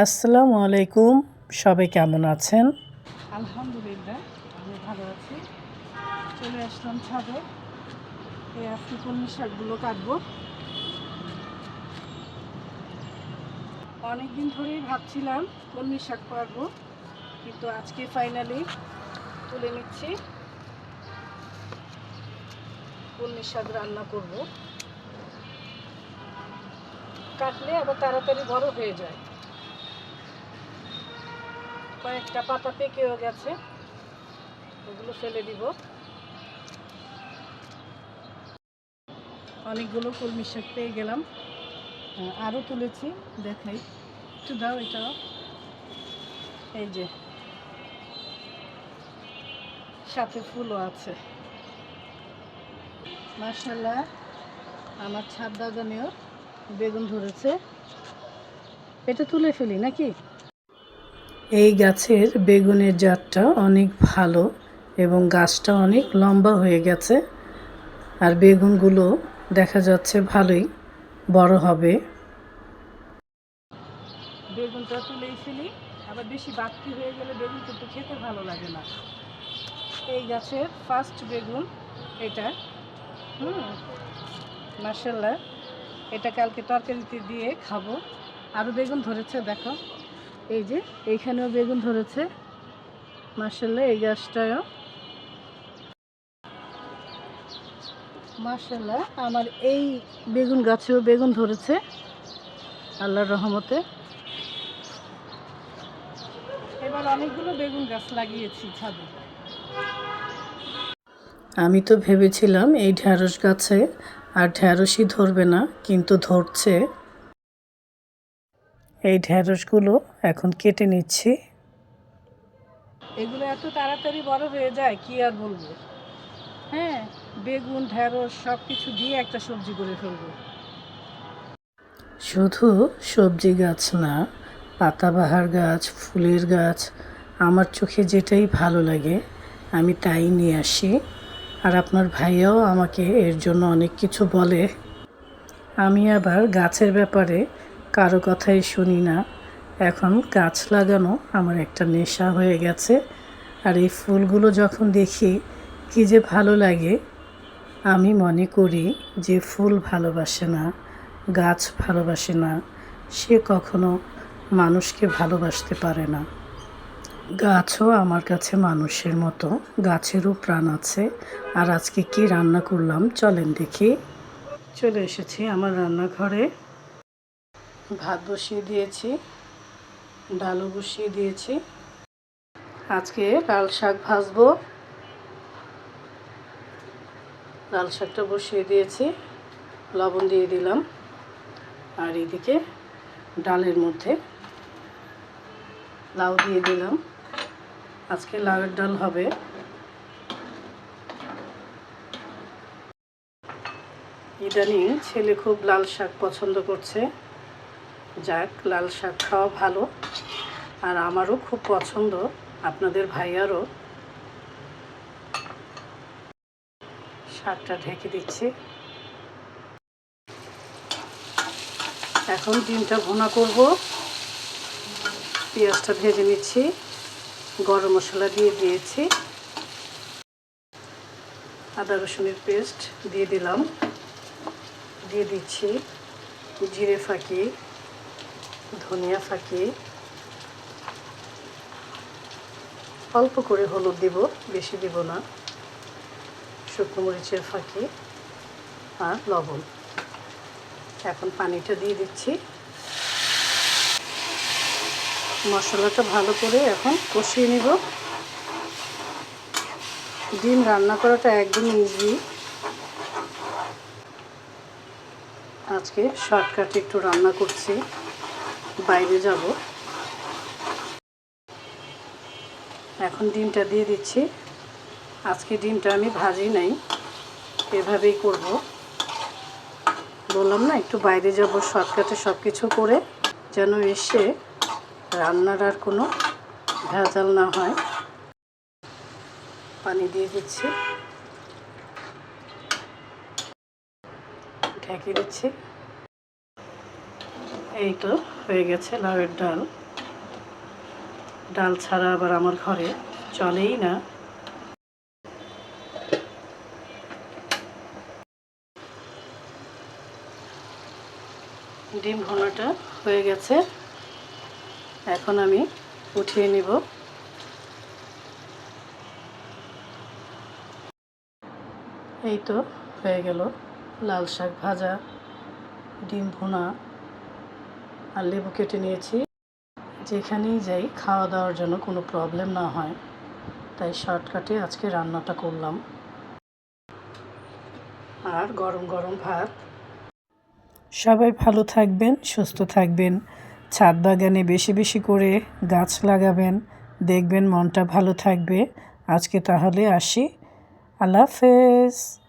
আসসালামু আলাইকুম। সবাই কেমন আছেন? আলহামদুলিল্লাহ, আমি ভালো আছি। চলে আসলাম ছাদে। এই আজকে কলমি শাকগুলো কাটবো। অনেকদিন ধরেই ভাবছিলাম কলমি শাক কাটবো, কিন্তু আজকে ফাইনালি তুলে নিচ্ছি। কলমি শাক রান্না করব। কাটলে আবার তাড়াতাড়ি বড় হয়ে যায়। কয়েকটা পাতা পেকেও গেছে। ওগুলো ফেলে দিব। অনেকগুলো কলমি শাক পেয়ে গেলাম। আরও তুলেছি, দেখাই। একটু দাও এটাও। এই যে, সাথে ফুলও আছে। মার্শাল্লাহ আমার ছাদ বাগানেও বেগুন ধরেছে। এটা তুলে ফেলি নাকি? এই গাছের বেগুনের জাতটা অনেক ভালো এবং গাছটা অনেক লম্বা হয়ে গেছে আর বেগুনগুলো দেখা যাচ্ছে ভালোই বড় হবে। বেগুনটা তুলেই ফেলি আবার বেশি বাড়তি হয়ে গেলে বেগুন কিন্তু খেতে ভালো লাগে না। এই গাছের ফার্স্ট বেগুন এটা, হুম মার্শাল্লাহ এটা কালকে তরকারিতে দিয়ে খাব। আরও বেগুন ধরেছে, দেখো। এই যে, এইখানেও বেগুন ধরেছে। মার্শাল্লাহ এই গাছটাও মার্শাল্লাহ আমার এই বেগুন গাছেও বেগুন ধরেছে, আল্লাহর রহমতে। এবার অনেকগুলো বেগুন গাছ লাগিয়েছি ছাদে। আমি তো ভেবেছিলাম এই ঢ্যাঁড়স গাছে আর ঢ্যাঁড়সই ধরবে না, কিন্তু ধরছে। এই ঢ্যাঁড়সগুলো এখন কেটে নিচ্ছি। এগুলো এত তাড়াতাড়ি বড় হয়ে যায় কি আর বলব? হ্যাঁ বেগুন ঢেঁড়স সব কিছু দিয়ে একটা সবজি করে ফেলব। শুধু সবজি গাছ না পাতাবাহার গাছ ফুলের গাছ আমার চোখে যেটাই ভালো লাগে আমি তাই নিয়ে আসি। আর আপনার ভাইয়াও আমাকে এর জন্য অনেক কিছু বলে। আমি আবার গাছের ব্যাপারে কারও কথাই শুনি না। এখন গাছ লাগানো আমার একটা নেশা হয়ে গেছে। আর এই ফুলগুলো যখন দেখি, কি যে ভালো লাগে। আমি মনে করি যে ফুল ভালোবাসে না, গাছ ভালোবাসে না, সে কখনো মানুষকে ভালোবাসতে পারে না। গাছও আমার কাছে মানুষের মতো, গাছেরও প্রাণ আছে। আর আজকে কি রান্না করলাম চলেন দেখি। চলে এসেছি আমার রান্নাঘরে। ভাত বসিয়ে দিয়েছি ডালও বসিয়ে দিয়েছি। আজকে লাল শাক ভাজবো। লাল শাকটা বসিয়ে দিয়েছি, লবণ দিয়ে দিলাম। আর এদিকে ডালের মধ্যে লাউ দিয়ে দিলাম। আজকে লাউয়ের ডাল হবে। ইদানিং ছেলে খুব লাল শাক পছন্দ করছে। যাক, লাল শাক খাওয়া ভালো। আর আমারও খুব পছন্দ। আপনাদের ভাইয়ারও। শাকটা ঢেকে দিচ্ছি। এখন ডিমটা ভুনা করব। পেঁয়াজটা ভেজে নিচ্ছি। গরম মশলা দিয়ে দিয়েছি। আদা রসুনের পেস্ট দিয়ে দিলাম। দিয়ে দিচ্ছি জিরে ফাঁকি। ধনিয়া ফাঁকি। অল্প করে হলুদ দিব, বেশি দিব না। শুকনো মরিচের ফাঁকি আর লবণ। এখন পানিটা দিয়ে দিচ্ছি। মশলাটা ভালো করে এখন কষিয়ে নিব। ডিম রান্না করাটা একদম ইজি আজকে শর্টকাটে একটু রান্না করছি। বাইরে যাব। এখন ডিমটা দিয়ে দিচ্ছি। আজকে ডিমটা আমি ভাজি নাই। এভাবেই করব। বললাম না, একটু বাইরে যাব, শর্টকাটে সব কিছু করে যেন এসে রান্নার আর কোনো ভেজাল না হয়। পানি দিয়ে দিচ্ছি। ঢেকে দিচ্ছি। এই তো, হয়ে গেছে লাউয়ের ডাল। ডাল ছাড়া আবার আমার ঘরে চলেই না। ডিম ভোনাটা হয়ে গেছে। এখন আমি উঠিয়ে নিব। এই তো, হয়ে গেল লাল শাক ভাজা, ডিম ভুনা। আর লেবু কেটে নিয়েছি। যেখানেই যাই, খাওয়া দাওয়ার জন্য কোনো প্রবলেম না হয়। তাই শর্টকাটে আজকে রান্নাটা করলাম। আর গরম গরম ভাত। সবাই ভালো থাকবেন, সুস্থ থাকবেন। ছাদ বাগানে বেশি বেশি করে গাছ লাগাবেন। দেখবেন মনটা ভালো থাকবে। আজকে তাহলে আসি। আল্লাহ হাফেজ।